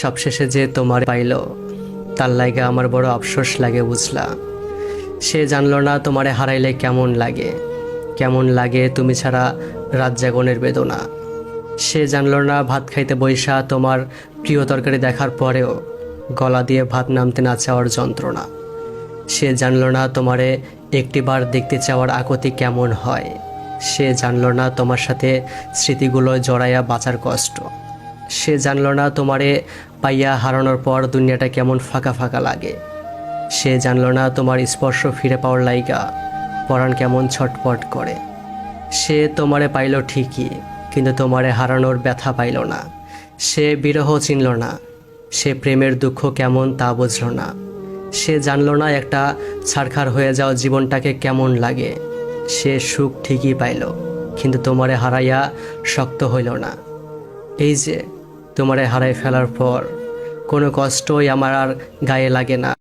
সবশেষে যে তোমার পাইল, তার লাগে আমার বড় আফসোস লাগে বুঝলা। সে জানলো না তোমারে হারাইলে কেমন লাগে। কেমন লাগে তুমি ছাড়া রাত জাগনের বেদনা। সে জানলো না ভাত খাইতে বৈশা তোমার প্রিয় তরকারি দেখার পরেও গলা দিয়ে ভাত নামতে না চাওয়ার যন্ত্রণা। সে জানলো না তোমারে একটিবার দেখতে চাওয়ার আকতি কেমন হয়। সে জানলো না তোমার সাথে স্মৃতিগুলো জড়াইয়া বাঁচার কষ্ট। সে জানল না তোমারে পাইয়া হারানোর পর দুনিয়াটা কেমন ফাঁকা ফাঁকা লাগে। সে জানল না তোমার স্পর্শ ফিরে পাওয়ার লাইগা, পরাণ কেমন ছটপট করে। সে তোমারে পাইল ঠিকই, কিন্তু তোমারে হারানোর ব্যথা পাইল না। সে বিরহ চিনল না, সে প্রেমের দুঃখ কেমন তা বুঝল না। সে জানল না একটা ছাড়খার হয়ে যাওয়া জীবনটাকে কেমন লাগে। সে সুখ ঠিকই পাইল, কিন্তু তোমারে হারাইয়া শক্ত হইল না। এই যে তোমারে হারাই ফেলার পর কোনো কষ্টই আমার আর গায়ে লাগে না।